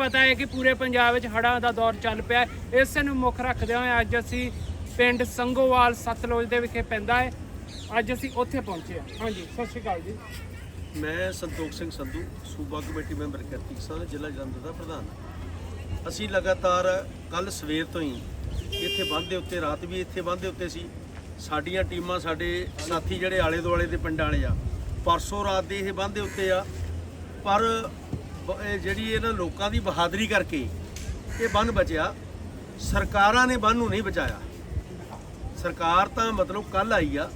ਪਤਾ ਹੈ ਕਿ ਪੂਰੇ ਪੰਜਾਬ ਵਿੱਚ ਹੜ੍ਹਾਂ ਦਾ ਦੌਰ ਚੱਲ ਪਿਆ ਹੈ। ਇਸੇ ਨੂੰ ਮੁੱਖ ਰੱਖਦੇ ਹੋਏ ਅੱਜ ਅਸੀਂ ਪਿੰਡ ਸੰਗੋਵਾਲ ਸਤਲੁਜ ਦੇ ਵਿਖੇ ਪੈਂਦਾ ਹੈ। ਅੱਜ ਅਸੀਂ ਉੱਥੇ ਪਹੁੰਚੇ ਹਾਂ। ਹਾਂਜੀ, ਸਤਿ ਸ਼੍ਰੀ ਅਕਾਲ ਜੀ। ਮੈਂ ਸੰਤੋਖ ਸਿੰਘ ਸੰਧੂ, ਸੂਬਾ ਕਮੇਟੀ ਮੈਂਬਰ ਕਿਰਤੀ ਕਿਸਾਨ ਜ਼ਿਲ੍ਹਾ ਜਲੰਧਰ ਦਾ ਪ੍ਰਧਾਨ। ਅਸੀਂ ਲਗਾਤਾਰ ਕੱਲ ਸਵੇਰ ਤੋਂ ਹੀ ਇੱਥੇ ਬੰਦ ਦੇ ਉੱਤੇ, ਰਾਤ ਵੀ ਇੱਥੇ ਬੰਦ ਦੇ ਉੱਤੇ ਸੀ। ਸਾਡੀਆਂ ਟੀਮਾਂ, ਸਾਡੇ ਸਾਥੀ ਜਿਹੜੇ ਆਲੇ ਦੁਆਲੇ ਦੇ ਪਿੰਡਾਂ ਵਾਲੇ ਆ, ਪਰਸੋਂ ਰਾਤ ਦੇ ਇਹ ਬੰਦ ਦੇ ਉੱਤੇ ਆ। ਪਰ ਬ- ਇਹ ਜਿਹੜੀ ਇਹਨਾਂ ਲੋਕਾਂ ਦੀ ਬਹਾਦਰੀ ਕਰਕੇ ਇਹ ਬੰਨ ਬਚਿਆ। ਸਰਕਾਰਾਂ ਨੇ ਬੰਨ ਨੂੰ ਨਹੀਂ ਬਚਾਇਆ। ਸਰਕਾਰ ਤਾਂ ਮਤਲਬ ਕੱਲ ਆਈ ਆ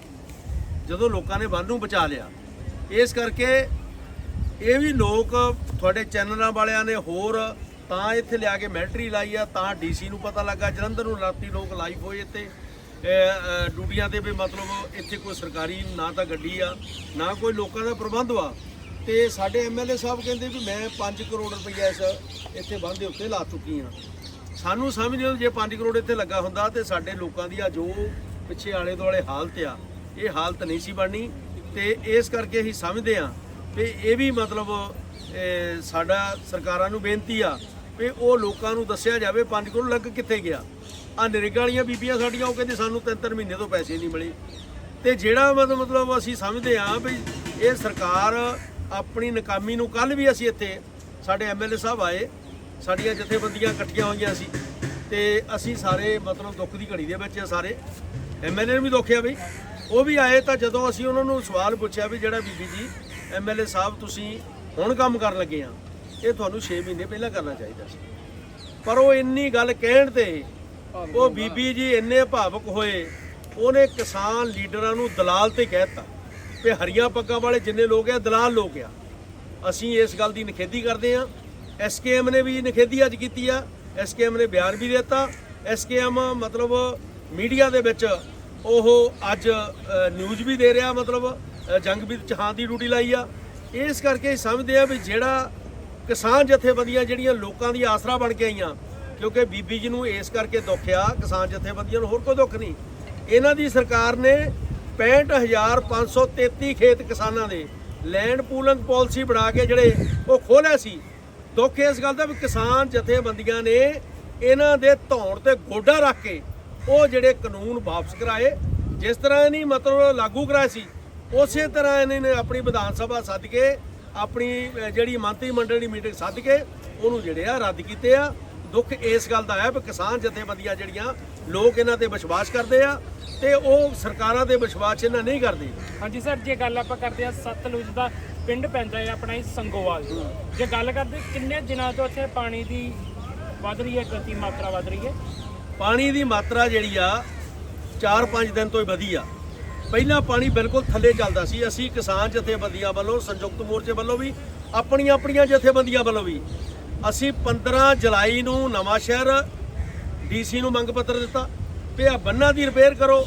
ਜਦੋਂ ਲੋਕਾਂ ਨੇ ਬੰਨ ਨੂੰ ਬਚਾ ਲਿਆ। ਇਸ ਕਰਕੇ ਇਹ ਵੀ ਲੋਕ ਤੁਹਾਡੇ ਚੈਨਲਾਂ ਵਾਲਿਆਂ ਨੇ ਹੋਰ ਤਾਂ ਇੱਥੇ ਲਿਆ ਕੇ ਮਿਲਟਰੀ ਲਾਈ ਆ ਤਾਂ ਡੀਸੀ ਨੂੰ ਪਤਾ ਲੱਗਾ। ਜਲੰਧਰ ਨੂੰ ਰਾਤੀ ਲੋਕ ਲਾਈਵ ਹੋਏ ਇੱਥੇ। ਅਹ, ਅਹ, ਡਿਊਟੀਆਂ ਤੇ ਵੀ ਮਤਲਬ ਇੱਥੇ ਕੋਈ ਸਰਕਾਰੀ ਨਾ ਤਾਂ ਗੱਡੀ ਆ ਨਾ ਕੋਈ ਲੋਕਾਂ ਦਾ ਪ੍ਰਬੰਧ ਵਾ। ਤੇ ਸਾਡੇ ਐਮਐਲਏ ਸਾਹਿਬ ਕਹਿੰਦੇ ਵੀ ਮੈਂ 5 ਕਰੋੜ ਰੁਪਈਆ ਇਸ ਇੱਥੇ ਬੰਦ ਦੇ ਉੱਤੇ ਲਾ ਚੁੱਕੀ ਹਾਂ। ਸਾਨੂੰ ਸਮਝ ਨਹੀਂ ਜੇ 5 ਕਰੋੜ ਇੱਥੇ ਲੱਗਾ ਹੁੰਦਾ ਤੇ ਸਾਡੇ ਲੋਕਾਂ ਦੀ ਆ ਜੋ ਪਿੱਛੇ ਆਲੇ ਦੁਆਲੇ ਹਾਲਤ ਆ, ਇਹ ਹਾਲਤ ਨਹੀਂ ਸੀ ਬਣਨੀ। ਤੇ ਇਸ ਕਰਕੇ ਅਸੀਂ ਸਮਝਦੇ ਆ ਵੀ ਇਹ ਵੀ ਮਤਲਬ ਸਾਡਾ ਸਰਕਾਰਾਂ ਨੂੰ ਬੇਨਤੀ ਆ ਵੀ ਉਹ ਲੋਕਾਂ ਨੂੰ ਦੱਸਿਆ ਜਾਵੇ 5 ਕਰੋੜ ਲੱਗ ਕਿੱਥੇ ਗਿਆ। ਆ ਨਰੇਗਾ ਵਾਲੀਆਂ ਬੀਬੀਆਂ ਸਾਡੀਆਂ, ਉਹ ਕਹਿੰਦੇ ਸਾਨੂੰ ਤਿੰਨ ਤਿੰਨ ਮਹੀਨੇ ਤੋਂ ਪੈਸੇ ਨਹੀਂ ਮਿਲੇ। ਤੇ ਜਿਹੜਾ ਮਤਲਬ ਮਤਲਬ ਅਸੀਂ ਸਮਝਦੇ ਆ ਵੀ ਇਹ ਸਰਕਾਰ ਆਪਣੀ ਨਕਾਮੀ ਨੂੰ ਕੱਲ ਵੀ ਅਸੀਂ ਇੱਥੇ ਸਾਡੇ ਐਮਐਲਏ ਸਾਹਿਬ ਆਏ, ਸਾਡੀਆਂ ਜਥੇਬੰਦੀਆਂ ਇਕੱਠੀਆਂ ਹੋਈਆਂ ਸੀ ਤੇ ਅਸੀਂ ਸਾਰੇ ਮਤਲਬ ਦੁੱਖ ਦੀ ਘੜੀ ਦੇ ਵਿੱਚ ਆ ਸਾਰੇ। ਐਮਐਲਏ ਨੂੰ ਵੀ ਦੁੱਖ ਆ ਬਈ। ਉਹ ਵੀ ਆਏ ਤਾਂ ਜਦੋਂ ਅਸੀਂ ਉਹਨਾਂ ਨੂੰ ਸਵਾਲ ਪੁੱਛਿਆ ਵੀ ਜਿਹੜਾ ਬੀਬੀ ਜੀ ਐਮਐਲਏ ਸਾਹਿਬ ਤੁਸੀਂ ਹੁਣ ਕੰਮ ਕਰਨ ਲੱਗੇ ਆ, ਇਹ ਤੁਹਾਨੂੰ 6 ਮਹੀਨੇ ਪਹਿਲਾਂ ਕਰਨਾ ਚਾਹੀਦਾ ਸੀ। ਪਰ ਉਹ ਇੰਨੀ ਗੱਲ ਕਹਿਣ ਤੇ ਉਹ ਬੀਬੀ ਜੀ ਇੰਨੇ ਭਾਵਕ ਹੋਏ, ਉਹਨੇ ਕਿਸਾਨ ਲੀਡਰਾਂ ਨੂੰ ਦਲਾਲ ਤੇ ਕਹਿਤਾ ਵੀ ਹਰੀਆਂ ਪੱਗਾਂ ਵਾਲੇ ਜਿੰਨੇ ਲੋਕ ਆ, ਦਲਾਲ ਲੋਕ ਆ। ਅਸੀਂ ਇਸ ਗੱਲ ਦੀ ਨਿਖੇਧੀ ਕਰਦੇ ਆ। ਐਸਕੇਐਮ ਨੇ ਵੀ ਨਿਖੇਧੀ ਅੱਜ ਕੀਤੀ ਆ। ਐਸਕੇਐਮ ਨੇ ਬਿਆਨ ਵੀ ਦਿੱਤਾ। ਐਸਕੇਐਮ ਮਤਲਬ ਮੀਡੀਆ ਦੇ ਵਿੱਚ ਉਹ ਅੱਜ ਨਿਊਜ਼ ਵੀ ਦੇ ਰਿਹਾ, ਮਤਲਬ ਜੰਗ ਜੰਗਬੀਰ ਚੌਹਾਨ ਦੀ ਡਿਊਟੀ ਲਾਈ ਆ। ਇਸ ਕਰਕੇ ਸਮਝਦੇ ਆ ਵੀ ਜਿਹੜਾ ਕਿਸਾਨ ਜਥੇਬੰਦੀਆਂ ਜਿਹੜੀਆਂ ਲੋਕਾਂ ਦੀ ਆਸਰਾ ਬਣ ਕੇ ਆਈਆਂ, ਕਿਉਂਕਿ ਬੀਬੀ ਜੀ ਨੂੰ ਇਸ ਕਰਕੇ ਦੁੱਖ ਆ, ਕਿਸਾਨ ਜਥੇਬੰਦੀਆਂ ਨੂੰ ਹੋਰ ਕੋਈ ਦੁੱਖ ਨਹੀਂ। ਇਹਨਾਂ ਦੀ ਸਰਕਾਰ ਨੇ 65533 ਖੇਤ ਕਿਸਾਨਾਂ ਦੇ ਲੈਂਡ ਪੂਲਿੰਗ ਪਾਲਿਸੀ ਬਣਾ ਕੇ ਜਿਹੜੇ ਉਹ ਖੋਲਿਆ ਸੀ। ਦੁੱਖ ਇਸ ਗੱਲ ਦਾ ਵੀ ਕਿਸਾਨ ਜਥੇਬੰਦੀਆਂ ਨੇ ਇਹਨਾਂ ਦੇ ਧੌਣ ਤੇ ਗੋਡਾ ਰੱਖ ਕੇ ਉਹ ਜਿਹੜੇ ਕਾਨੂੰਨ ਵਾਪਸ ਕਰਾਏ। ਜਿਸ ਤਰ੍ਹਾਂ ਨਹੀਂ ਮਤਲਬ ਲਾਗੂ ਕਰਾਏ ਸੀ, ਉਸੇ ਤਰ੍ਹਾਂ ਇਹਨਾਂ ਨੇ ਆਪਣੀ ਵਿਧਾਨ ਸਭਾ ਸੱਦ ਕੇ, ਆਪਣੀ ਜਿਹੜੀ ਮੰਤਰੀ ਮੰਡਲ ਦੀ ਮੀਟਿੰਗ ਸੱਦ ਕੇ ਉਹਨੂੰ ਜਿਹੜੇ ਆ ਰੱਦ ਕੀਤੇ ਆ। ਦੁੱਖ ਇਸ ਗੱਲ ਦਾ ਹੈ ਵੀ ਕਿਸਾਨ ਜਥੇਬੰਦੀਆਂ ਜਿਹੜੀਆਂ ਲੋਕ ਇਹਨਾਂ ਤੇ ਵਿਸ਼ਵਾਸ ਕਰਦੇ ਆ ਤੇ ਉਹ ਸਰਕਾਰਾਂ ਦੇ ਵਿਸ਼ਵਾਸ ਇਹਨਾਂ ਨਹੀਂ ਕਰਦੇ। ਹਾਂਜੀ ਸਰ ਜੇ ਗੱਲ ਆਪਾਂ ਕਰਦੇ ਆ ਸਤਲੁਜ ਦਾ ਪਿੰਡ ਪੈਂਦਾ ਹੈ ਆਪਣਾ ਹੀ ਸੰਗੋਵਾਲ ਜੇ ਗੱਲ ਕਰਦੇ ਕਿੰਨੇ ਦਿਨਾਂ ਤੋਂ ਇੱਥੇ ਪਾਣੀ ਦੀ ਵੱਧ ਰਹੀ ਹੈ ਗਤੀ ਮਾਤਰਾ ਵੱਧ ਰਹੀ ਹੈ? ਪਾਣੀ ਦੀ ਮਾਤਰਾ ਜਿਹੜੀ ਆ 4-5 ਦਿਨ ਤੋਂ ਹੀ ਵਧੀ ਆ। ਪਹਿਲਾਂ ਪਾਣੀ ਬਿਲਕੁਲ ਥੱਲੇ ਚੱਲਦਾ ਸੀ। ਅਸੀਂ ਕਿਸਾਨ ਜਥੇਬੰਦੀਆਂ ਵੱਲੋਂ ਸੰਯੁਕਤ ਮੋਰਚੇ ਵੱਲੋਂ ਵੀ ਆਪਣੀਆਂ ਆਪਣੀਆਂ ਜਥੇਬੰਦੀਆਂ ਵੱਲੋਂ ਵੀ ਅਸੀਂ 15 ਜੁਲਾਈ ਨੂੰ ਨਵਾਂ ਸ਼ਹਿਰ ਡੀਸੀ ਨੂੰ ਮੰਗ ਪੱਤਰ ਦਿੱਤਾ, ਵੀ ਆ ਬੰਨਾਂ ਦੀ ਰਿਪੇਅਰ ਕਰੋ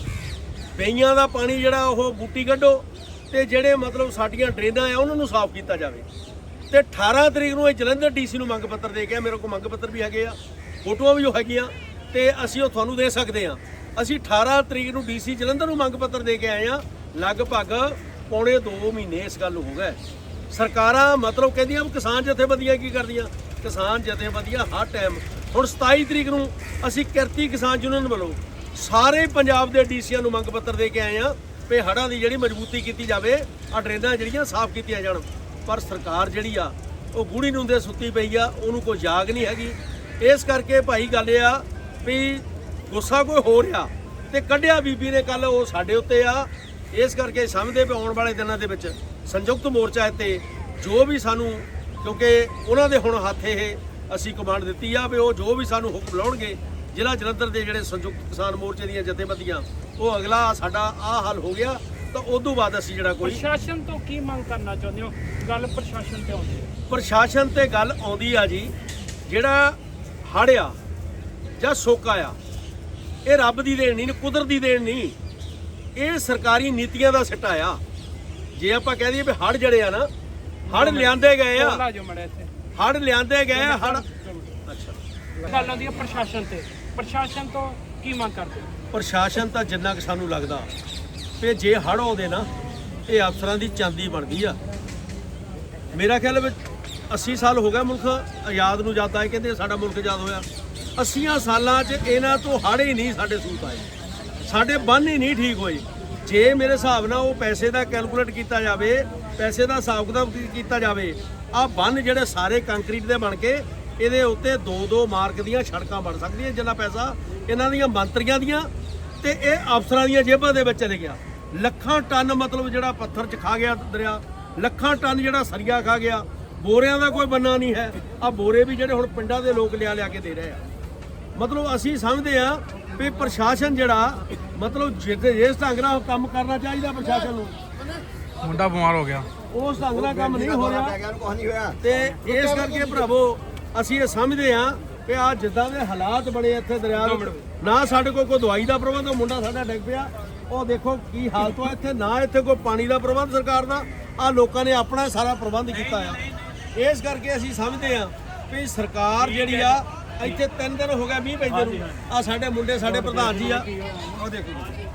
ਬਈਆਂ ਦਾ ਪਾਣੀ ਜਿਹੜਾ ਉਹ ਬੂਟੀ ਕੱਢੋ, ਤੇ ਜਿਹੜੇ ਮਤਲਬ ਸਾਡੀਆਂ ਡਰੇਨਾਂ ਆ, ਉਹਨਾਂ ਨੂੰ ਸਾਫ਼ ਕੀਤਾ ਜਾਵੇ। ਤੇ 18 ਤਰੀਕ ਨੂੰ ਇਹ ਜਲੰਧਰ ਡੀਸੀ ਨੂੰ ਮੰਗ ਪੱਤਰ ਦੇ ਗਿਆ ਮੇਰੇ ਕੋਲ ਮੰਗ ਪੱਤਰ ਵੀ ਹੈਗੇ ਆ, ਫੋਟੋਆਂ ਵੀ ਉਹ ਹੈਗੀਆਂ, ਤੇ ਅਸੀਂ ਉਹ ਤੁਹਾਨੂੰ ਦੇ ਸਕਦੇ ਆ। ਅਸੀਂ 18 ਤਰੀਕ ਨੂੰ ਡੀਸੀ ਜਲੰਧਰ ਨੂੰ ਮੰਗ ਪੱਤਰ ਦੇ ਕੇ ਆਏ ਆ, ਲਗਭਗ ਪੌਣੇ 2 ਮਹੀਨੇ ਇਸ ਗੱਲ ਨੂੰ ਹੋ ਗਏ। ਸਰਕਾਰਾਂ ਮਤਲਬ ਕਹਿੰਦੀਆਂ ਵੀ ਕਿਸਾਨ ਜਥੇਬੰਦੀਆਂ ਕੀ ਕਰਦੀਆਂ? ਕਿਸਾਨ ਜਥੇਬੰਦੀਆਂ ਹਰ ਟਾਈਮ ਹੁਣ 27 ਤਰੀਕ ਨੂੰ ਅਸੀਂ ਕਿਰਤੀ ਕਿਸਾਨ ਯੂਨੀਅਨ ਵੱਲੋਂ ਸਾਰੇ ਪੰਜਾਬ ਦੇ ਡੀਸੀਆਂ ਨੂੰ ਮੰਗ ਪੱਤਰ ਦੇ ਕੇ ਆਏ ਆ ਵੀ ਹੜ੍ਹਾਂ ਦੀ ਜਿਹੜੀ ਮਜ਼ਬੂਤੀ ਕੀਤੀ ਜਾਵੇ ਆ ਡਰੇਨਾਂ ਜਿਹੜੀਆਂ ਸਾਫ਼ ਕੀਤੀਆਂ ਜਾਣ। ਪਰ ਸਰਕਾਰ ਜਿਹੜੀ ਆ, ਉਹ ਗੂੜੀ ਨੂੰ ਦੇ ਸੁੱਤੀ ਪਈ ਆ, ਉਹਨੂੰ ਕੋਈ ਜਾਗ ਨਹੀਂ ਹੈਗੀ। ਇਸ ਕਰਕੇ ਭਾਈ ਗੱਲ ਇਹ ਆ ਵੀ ਗੁੱਸਾ ਕੋਈ ਹੋ ਰਿਹਾ ਤੇ ਕੱਢਿਆ ਬੀਬੀ ਨੇ ਕੱਲ ਉਹ ਸਾਡੇ ਉੱਤੇ ਆ। ਇਸ ਕਰਕੇ ਸਮਝਦੇ ਵੀ ਆਉਣ ਵਾਲੇ ਦਿਨਾਂ ਦੇ ਵਿੱਚ ਸੰਯੁਕਤ ਮੋਰਚਾ ਇੱਥੇ ਜੋ ਵੀ ਸਾਨੂੰ, ਕਿਉਂਕਿ ਉਹਨਾਂ ਦੇ ਹੁਣ ਹੱਥ ਇਹ ਅਸੀਂ ਕਮਾਂਡ ਦਿੱਤੀ ਆ ਵੀ ਉਹ ਜੋ ਵੀ ਸਾਨੂੰ ਹੁਕਮ ਲਾਉਣਗੇ ਜ਼ਿਲ੍ਹਾ ਜਲੰਧਰ ਦੇ ਜਿਹੜੇ ਸੰਯੁਕਤ ਕਿਸਾਨ ਮੋਰਚੇ ਦੀਆਂ ਜਥੇਬੰਦੀਆਂ ਉਹ ਅਗਲਾ ਸਾਡਾ ਆ ਹੱਲ ਹੋ ਗਿਆ ਤਾਂ ਉਦੋਂ ਬਾਅਦ ਅਸੀਂ ਜਿਹੜਾ ਕੋਈ ਪ੍ਰਸ਼ਾਸਨ ਤੋਂ ਕੀ ਮੰਗ ਕਰਨਾ ਚਾਹੁੰਦੇ ਹੋ? ਗੱਲ ਪ੍ਰਸ਼ਾਸਨ ਤੇ ਆਉਂਦੀ ਹੈ। ਪ੍ਰਸ਼ਾਸਨ ਤੇ ਗੱਲ ਆਉਂਦੀ ਆ ਜੀ ਜਿਹੜਾ ਹੜ੍ਹ ਆ ਜਾਂ ਸੋਕਾ ਆ ਇਹ ਰੱਬ ਦੀ ਦੇਣ ਨਹੀਂ ਕੁਦਰਤ ਦੀ ਦੇਣ ਨਹੀਂ ਇਹ ਸਰਕਾਰੀ ਨੀਤੀਆਂ ਦਾ ਸਿੱਟਾ ਆ। ਜੇ ਆਪਾਂ ਕਹਿ ਦਈਏ ਵੀ ਹੜ੍ਹ ਜਿਹੜੇ ਆ ਨਾ ਹੜ੍ਹ ਲਿਆਂਦੇ ਗਏ ਆ। ਹੜ੍ਹ ਲਿਆਂਦੇ ਗਏ ਆ ਹੜ੍ਹ। ਅੱਛਾ ਗੱਲ ਆਉਂਦੀ ਹੈ ਪ੍ਰਸ਼ਾਸਨ ਤੇ। ਪ੍ਰਸ਼ਾਸਨ ਤੋਂ ਕੀ ਮੰਗ ਕਰਦੇ? ਹੋ ਪ੍ਰਸ਼ਾਸਨ ਤਾਂ ਜਿੰਨਾ ਕਿ ਸਾਨੂੰ ਲੱਗਦਾ ਵੀ ਜੇ ਹੜ੍ਹ ਆਉਂਦੇ ਨਾ ਇਹ ਅਫਸਰਾਂ ਦੀ ਚਾਂਦੀ ਬਣਦੀ ਆ। ਮੇਰਾ ਖਿਆਲ ਵਿੱਚ 80 ਸਾਲ ਹੋ ਗਏ ਮੁਲਕ ਆਜ਼ਾਦ ਨੂੰ ਜਦ ਆਏ ਕਹਿੰਦੇ ਸਾਡਾ ਮੁਲਕ ਆਜ਼ਾਦ ਹੋਇਆ। 80 ਸਾਲਾਂ 'ਚ ਇਹਨਾਂ ਤੋਂ ਹਾੜੇ ਨਹੀਂ ਸਾਡੇ ਸੂਤ ਆਏ। ਸਾਡੇ ਬੰਨ ਹੀ ਨਹੀਂ ਠੀਕ ਹੋਏ। ਜੇ ਮੇਰੇ ਹਿਸਾਬ ਨਾਲ ਉਹ ਪੈਸੇ ਦਾ ਕੈਲਕੂਲੇਟ ਕੀਤਾ ਜਾਵੇ ਪੈਸੇ ਦਾ ਹਿਸਾਬ ਕਿਤਾਬ ਕੀਤਾ ਜਾਵੇ ਆ ਬੰਨ ਜਿਹੜੇ ਸਾਰੇ ਕੰਕਰੀਟ ਦੇ ਬਣ ਕੇ, ਇਹਦੇ ਉੱਤੇ 2-2 ਮਾਰਕ ਦੀਆਂ ਸੜਕਾਂ ਬਣ ਸਕਦੀਆਂ ਜਿੰਨਾ ਪੈਸਾ ਇਹਨਾਂ ਦੀਆਂ ਮੰਤਰੀਆਂ ਦੀਆਂ ਤੇ ਇਹ ਅਫਸਰਾਂ ਦੀਆਂ ਜੇਬਾਂ ਦੇ ਵਿੱਚ ਚਲੇ ਗਿਆ। ਲੱਖਾਂ ਟਨ ਮਤਲਬ ਜਿਹੜਾ ਪੱਥਰ ਚ ਖਾ ਗਿਆ ਦਰਿਆ, ਲੱਖਾਂ ਟਨ ਜਿਹੜਾ ਸਰੀਆ ਖਾ ਗਿਆ, ਬੋਰਿਆਂ ਦਾ ਕੋਈ ਬੰਨਾ ਨਹੀਂ ਹੈ। ਆ ਬੋਰੇ ਵੀ ਜਿਹੜੇ ਹੁਣ ਪਿੰਡਾਂ ਦੇ ਲੋਕ ਲਿਆ ਲਿਆ ਕੇ ਦੇ ਰਹੇ ਆ। ਮਤਲਬ ਅਸੀਂ ਸਮਝਦੇ ਆ ਵੀ ਪ੍ਰਸ਼ਾਸਨ ਜਿਹੜਾ ਮਤਲਬ ਜਿੱਥੇ ਇਸ ਢੰਗ ਨਾਲ ਕੰਮ ਕਰਨਾ ਚਾਹੀਦਾ ਪ੍ਰਸ਼ਾਸਨ ਨੂੰ ਮੁੰਡਾ ਬਿਮਾਰ ਹੋ ਗਿਆ। ਉਸ ਢੰਗ ਨਾਲ ਕੰਮ ਨਹੀਂ ਹੋ ਰਿਹਾ। ਗਿਆ ਨੂੰ ਕੁਝ ਨਹੀਂ ਹੋਇਆ। ਤੇ ਇਸ ਕਰਕੇ ਭਰਾਵੋ ਅਸੀਂ ਇਹ ਸਮਝਦੇ ਆ ਕਿ ਆ ਜਿੱਦਾਂ ਦੇ ਹਾਲਾਤ ਬਣੇ ਇੱਥੇ ਦਰਿਆ ਦੇ ਨਾ ਸਾਡੇ ਕੋਲ ਕੋਈ ਦਵਾਈ ਦਾ ਪ੍ਰਬੰਧ ਉਹ ਮੁੰਡਾ ਸਾਡਾ ਡਿੱਗ ਪਿਆ। ਉਹ ਦੇਖੋ ਕੀ ਹਾਲਤ ਆ ਇੱਥੇ ਨਾ ਇੱਥੇ ਕੋਈ ਪਾਣੀ ਦਾ ਪ੍ਰਬੰਧ ਸਰਕਾਰ ਦਾ ਆ ਲੋਕਾਂ ਨੇ ਆਪਣਾ ਸਾਰਾ ਪ੍ਰਬੰਧ ਕੀਤਾ ਆ। ਇਸ ਕਰਕੇ ਅਸੀਂ ਸਮਝਦੇ ਆ ਵੀ ਸਰਕਾਰ ਜਿਹੜੀ ਆ ਇੱਥੇ ਤਿੰਨ ਦਿਨ ਹੋ ਗਿਆ ਮੀਂਹ ਪੈਂਦੇ ਨੂੰ। ਆ ਸਾਡੇ ਮੁੰਡੇ ਸਾਡੇ ਪ੍ਰਧਾਨ ਜੀ ਆ। ਉਹ ਦੇਖੋ